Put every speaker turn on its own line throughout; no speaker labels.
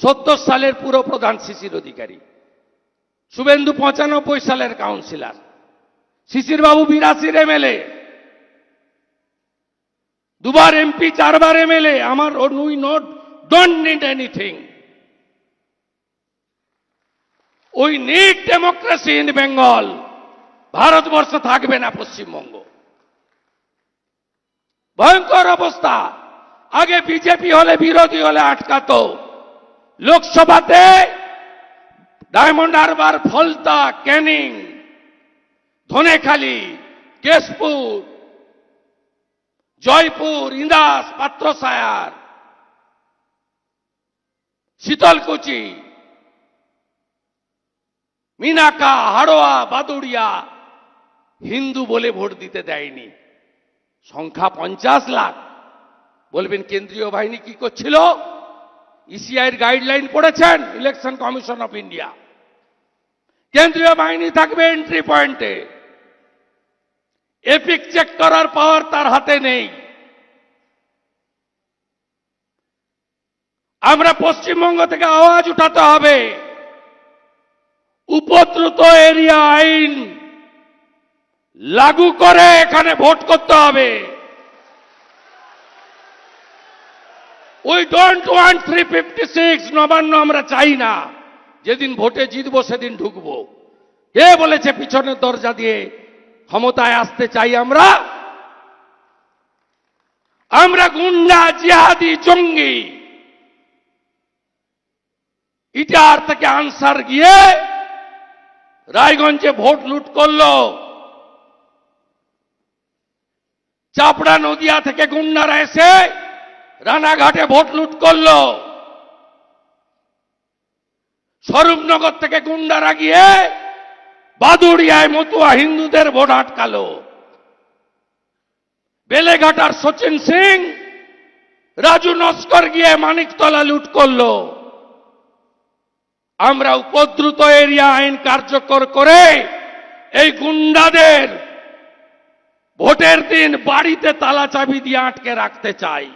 সত্তর সালের পুরো প্রধান শিশির অধিকারী। শুভেন্দু পঁচানব্বই সালের কাউন্সিলর। শিশির বাবু বিরাশির এমএলএ। দুবার এমপি, চারবার এমএলএ। আমার we not don't need anything we need democracy in Bengal Bharatvarsha থাকবে না পশ্চিমবঙ্গ। ভয়ঙ্কর অবস্থা। আগে বিজেপি হলে, বিরোধী হলে আটকাতো। লোকসভাতে Diamond Harbour, Falta, Canning, Dhanekhali, Keshpur, Jaipur, Indas, Patrasayar, Sitalkuchi, Minakha, Haroa, Baduria Hindu বলে ভোট দিতে দেয়নি। সংখ্যা পঞ্চাশ লাখ। বলবেন কেন্দ্রীয় বাহিনী কি করছিল? ইসিআইয়ের গাইডলাইন পড়েছেন ইলেকশন কমিশন অফ ইন্ডিয়া কেন্দ্রীয় বাহিনী থাকবে এন্ট্রি পয়েন্টে এপিক চেক করার পাওয়ার তার হাতে নেই। আমরা পশ্চিমবঙ্গ থেকে আওয়াজ উঠাতে হবে। উপদ্রুত এরিয়া আইন লাগু করে এখানে ভোট করতে হবে। We don't want three fifty six Nabanna আমরা চাই না। যেদিন ভোটে জিতবো সেদিন ঢুকবো। কে বলেছে পিছনের দরজা দিয়ে ক্ষমতায় আসতে চাই আমরা? আমরা গুন্ডা, জিহাদি, জঙ্গি। ইটার থেকে আনসার গিয়ে রায়গঞ্জে ভোট লুট করল। চাপড়া নদিয়া থেকে গুন্ডারা এসে রানাঘাটে ভোট লুট করল। স্বরূপনগর থেকে গুন্ডারা গিয়ে বাদুড়িয়ায় মতুয়া হিন্দুদের ভোট আটকালো। বেলেঘাটার সচিন সিং, রাজু নস্কর গিয়ে মানিকতলা লুট করল। আমরা উপদ্রুত এরিয়া আইন কার্যকর করে এই গুন্ডাদের ভোটের দিন বাড়িতে তালা চাবি দিয়ে আটকে রাখতে চাই।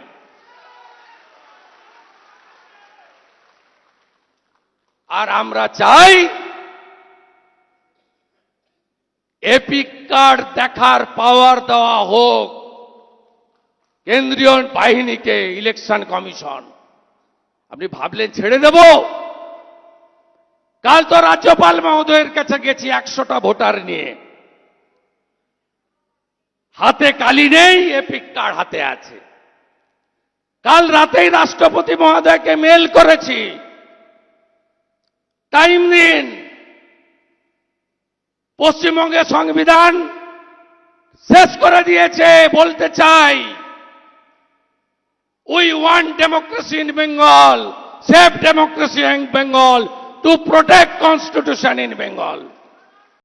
আর আমরা চাই এপিক কার্ড দেখার পাওয়ার দেওয়া হোক। কেন্দ্রীয় বাহিনীকে ইলেকশন কমিশন। আপনি ভাবলেন ছেড়ে দেব? কাল তো রাজ্যপাল মহোদয়ের কাছে গেছি একশোটা ভোটার নিয়ে। হাতে কালি নেই, এপিক কার্ড হাতে আছে। কাল রাতেই রাষ্ট্রপতি মহোদয়কে মেল করেছি। টাইম নিন পশ্চিমবঙ্গের সংবিধান শেষ করে দিয়েছে, বলতে চাই। We want democracy in Bengal safe democracy in Bengal to protect constitution in Bengal